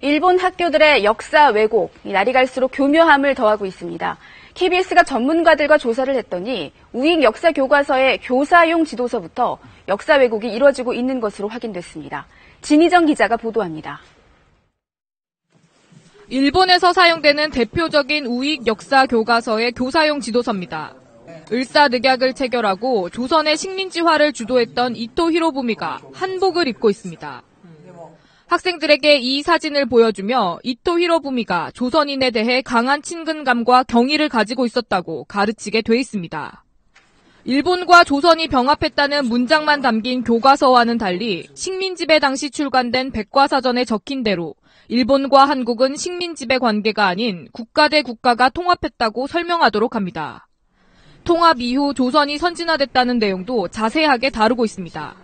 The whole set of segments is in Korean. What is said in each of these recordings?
일본 학교들의 역사 왜곡, 날이 갈수록 교묘함을 더하고 있습니다. KBS가 전문가들과 조사를 했더니 우익 역사 교과서의 교사용 지도서부터 역사 왜곡이 이루어지고 있는 것으로 확인됐습니다. 진희정 기자가 보도합니다. 일본에서 사용되는 대표적인 우익 역사 교과서의 교사용 지도서입니다. 을사늑약을 체결하고 조선의 식민지화를 주도했던 이토 히로부미가 한복을 입고 있습니다. 학생들에게 이 사진을 보여주며 이토 히로부미가 조선인에 대해 강한 친근감과 경의를 가지고 있었다고 가르치게 돼 있습니다. 일본과 조선이 병합했다는 문장만 담긴 교과서와는 달리 식민지배 당시 출간된 백과사전에 적힌 대로 일본과 한국은 식민지배 관계가 아닌 국가 대 국가가 통합했다고 설명하도록 합니다. 통합 이후 조선이 선진화됐다는 내용도 자세하게 다루고 있습니다.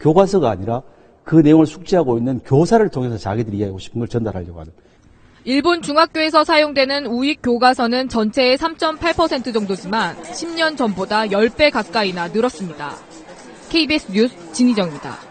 교과서가 아니라 그 내용을 숙지하고 있는 교사를 통해서 자기들이 이해하고 싶은 걸 전달하려고 하는. 일본 중학교에서 사용되는 우익 교과서는 전체의 3.8% 정도지만 10년 전보다 10배 가까이나 늘었습니다. KBS 뉴스 진희정입니다.